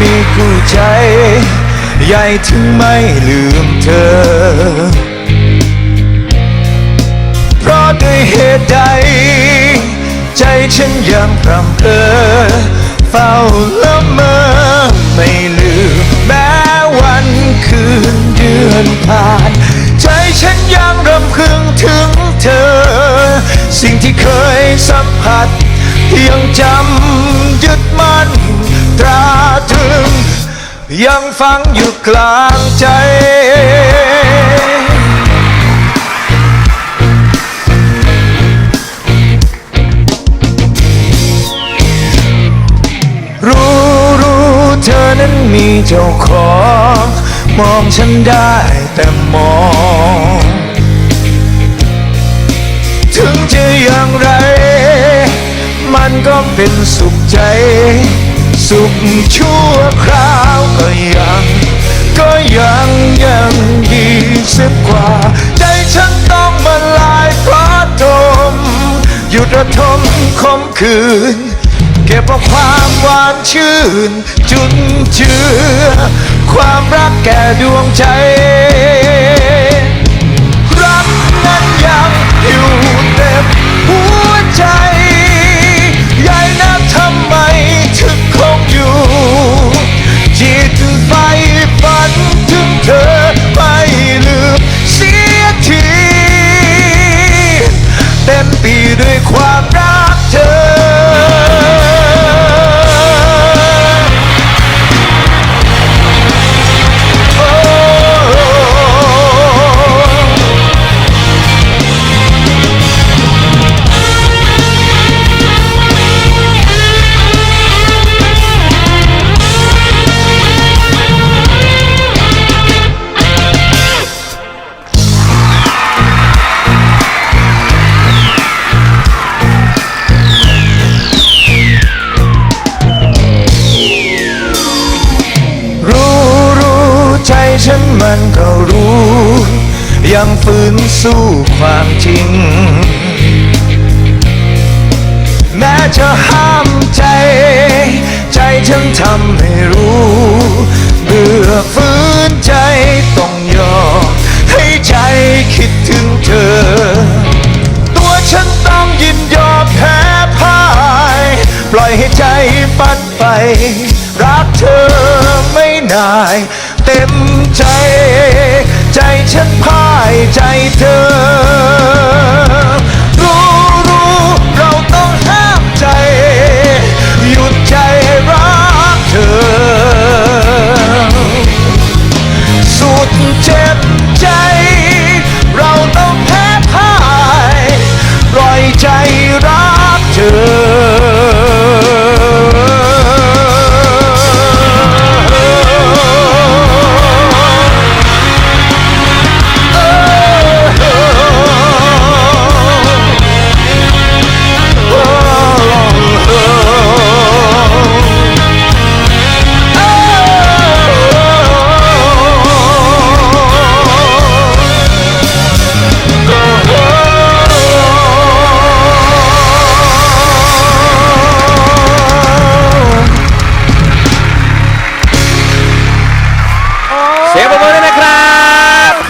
มีกู้ใหญ่ถึงไม่ลืมเธอ เพราะด้วยเหตุใด ใจฉันยังพรำเพอเฝ้าละเมอไม่ลืมแม้วันคืนเดือนผ่าน ใจฉันยังรำพึงถึงเธอ สิ่งที่เคยสัมผัสยังจำยึดมั่น ตราตรึง ยังฝังอยู่กลางใจ รู้รู้เธอนั้นมีเจ้าของ มองฉันได้แต่มองถึงจะอย่างไร มันก็เป็นสุขใจ สุขชั่วคราวก็ยัง ก็ยังยังดีสักกว่า ใจฉันต้องมาลายเพราะทมหยุดระทมคมคืน เก็บเอาความหวานชื่น จุนเจือ ความรักแก่ดวงใจ ยังฝืนสู้ความจริง แม้จะห้ามใจ ใจฉันทำให้รู้เบื่อฝืนใจต้องยอมให้ใจคิดถึงเธอ ตัวฉันต้องยินยอมแพ้พ่าย ปล่อยให้ใจฝันไป รักเธอไม่นาย เต็มใจ ใจฉันพ่ายใจ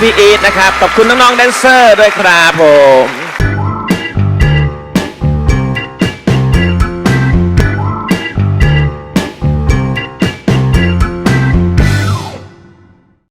พี่อีทนะครับ ขอบคุณน้องๆแดนเซอร์ด้วยครับผม